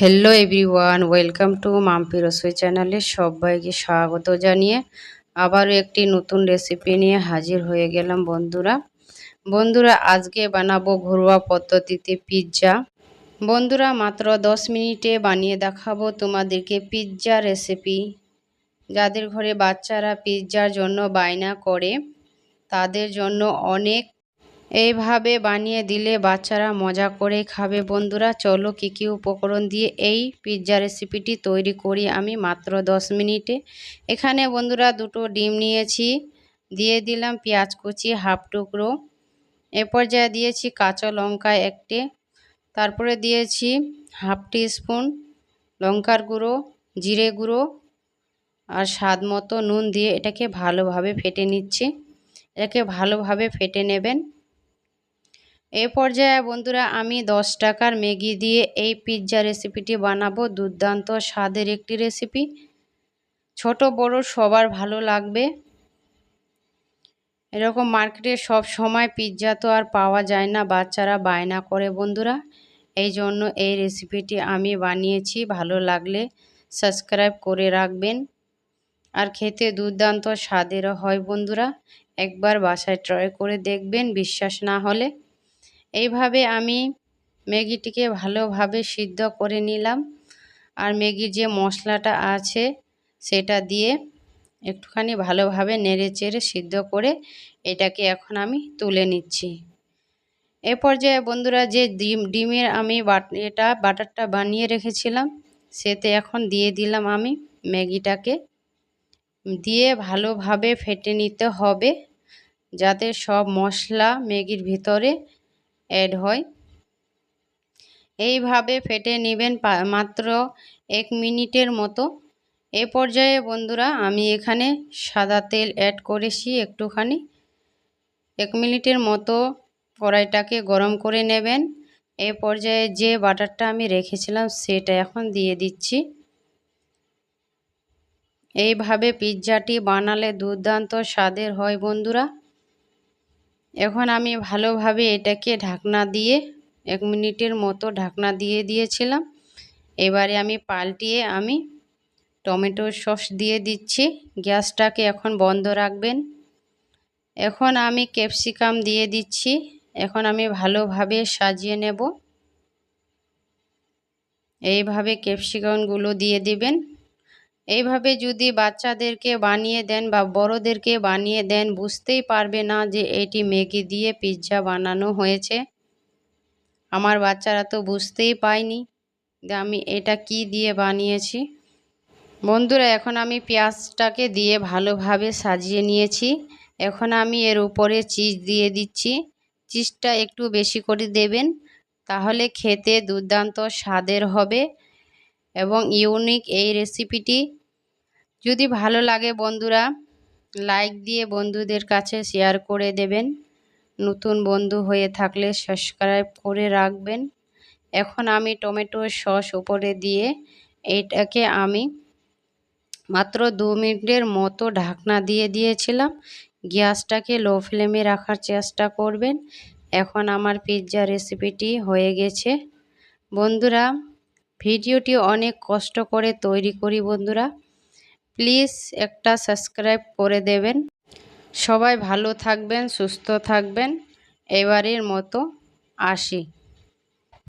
Hello everyone welcome to Mampi Rasoi চ্যানেলে সবাইকে স্বাগত জানিয়ে আবারও একটি নতুন রেসিপি নিয়ে হাজির হয়ে গেলাম বন্ধুরা। বন্ধুরা, আজকে বানাবো ঘরোয়া পদ্ধতিতে পিৎজা বন্ধুরা, মাত্র দশ মিনিটে বানিয়ে দেখাবো তোমাদেরকে পিৎজা রেসিপি যাদের ঘরে বাচ্চারা পিৎজার জন্য বায়না করে, তাদের জন্য অনেক এইভাবে বানিয়ে দিলে বাচ্চারা মজা করে খাবে। বন্ধুরা, চলো কী কী উপকরণ দিয়ে এই পিৎজা রেসিপিটি তৈরি করি আমি মাত্র দশ মিনিটে। এখানে বন্ধুরা দুটো ডিম নিয়েছি, দিয়ে দিলাম পেঁয়াজ কুচি হাফ টুকরো। এ পর্যায়ে দিয়েছি কাঁচা লঙ্কা একটি, তারপরে দিয়েছি হাফ টি স্পুন লঙ্কার গুঁড়ো, জিরে গুঁড়ো আর স্বাদ মতো নুন দিয়ে এটাকে ভালোভাবে ফেটে নিচ্ছি। এটাকে ভালোভাবে ফেটে নেবেন। এ পর্যায়ে বন্ধুরা আমি দশ টাকার ম্যাগি দিয়ে এই পিৎজা রেসিপিটি বানাবো। দুর্দান্ত স্বাদের একটি রেসিপি। ছোট, বড়, সবার ভালো লাগবে। এরকম মার্কেটে সব সময় পিৎজা তো আর পাওয়া যায় না, বাচ্চারা বায়না করে বন্ধুরা। এই জন্য এই রেসিপিটি আমি বানিয়েছি, ভালো লাগলে সাবস্ক্রাইব করে রাখবেন। আর খেতে দুর্দান্ত স্বাদেরও হয় বন্ধুরা। একবার বাসায় ট্রাই করে দেখবেন, বিশ্বাস না হলে। এইভাবে আমি ম্যাগিটিকে ভালোভাবে সিদ্ধ করে নিলাম। আর ম্যাগির যে মশলাটা আছে, সেটা দিয়ে একটুখানি ভালোভাবে নেড়ে চেড়ে সিদ্ধ করে এটাকে এখন আমি তুলে নিচ্ছি। এ পর্যায়ে বন্ধুরা যে ডিম, ডিমের আমি এটা বাটারটা বানিয়ে রেখেছিলাম, সেতে এখন দিয়ে দিলাম আমি ম্যাগিটাকে। দিয়ে ভালোভাবে ফেটে নিতে হবে, যাতে সব মশলা ম্যাগির ভিতরে অ্যাড হয়। এইভাবে ফেটে নেবেন মাত্র এক মিনিটের মতো। এ পর্যায়ে বন্ধুরা আমি এখানে সাদা তেল অ্যাড করেছি একটুখানি। এক মিনিটের মতো কড়াইটাকে গরম করে নেবেন। এ পর্যায়ে যে বাটারটা আমি রেখেছিলাম সেটা এখন দিয়ে দিচ্ছি। এইভাবে পিৎজাটি বানালে দুর্দান্ত স্বাদের হয় বন্ধুরা। এখন আমি ভালোভাবে এটাকে ঢাকনা দিয়ে এক মিনিটের মতো ঢাকনা দিয়ে দিয়েছিলাম। এবারে আমি পাল্টিয়ে আমি টমেটো সস দিয়ে দিচ্ছি। গ্যাসটাকে এখন বন্ধ রাখবেন। এখন আমি ক্যাপসিকাম দিয়ে দিচ্ছি। এখন আমি ভালোভাবে সাজিয়ে নেব। এইভাবে ক্যাপসিকামগুলো দিয়ে দিবেন। এইভাবে যদি বাচ্চাদেরকে বানিয়ে দেন বা বড়োদেরকে বানিয়ে দেন, বুঝতেই পারবে না যে এটি ম্যাগি দিয়ে পিৎজা বানানো হয়েছে। আমার বাচ্চারা তো বুঝতেই পায়নি যে আমি এটা কি দিয়ে বানিয়েছি। বন্ধুরা, এখন আমি পেঁয়াজটাকে দিয়ে ভালোভাবে সাজিয়ে নিয়েছি। এখন আমি এর উপরে চিজ দিয়ে দিচ্ছি। চিজটা একটু বেশি করে দেবেন, তাহলে খেতে দুর্দান্ত স্বাদের হবে। এবং ইউনিক এই রেসিপিটি যদি ভালো লাগে বন্ধুরা লাইক দিয়ে বন্ধুদের কাছে শেয়ার করে দেবেন। নতুন বন্ধু হয়ে থাকলে সাবস্ক্রাইব করে রাখবেন। এখন আমি টমেটো সস উপরে দিয়ে এটাকে আমি মাত্র দু মিনিটের মতো ঢাকনা দিয়ে দিয়েছিলাম। গ্যাসটাকে লো ফ্লেমে রাখার চেষ্টা করবেন। এখন আমার পিৎজা রেসিপিটি হয়ে গেছে। বন্ধুরা ভিডিওটি অনেক কষ্ট করে তৈরি করি বন্ধুরা। প্লিজ একটা সাবস্ক্রাইব করে দেবেন। সবাই ভালো থাকবেন, সুস্থ থাকবেন। এবারের মতো আসি।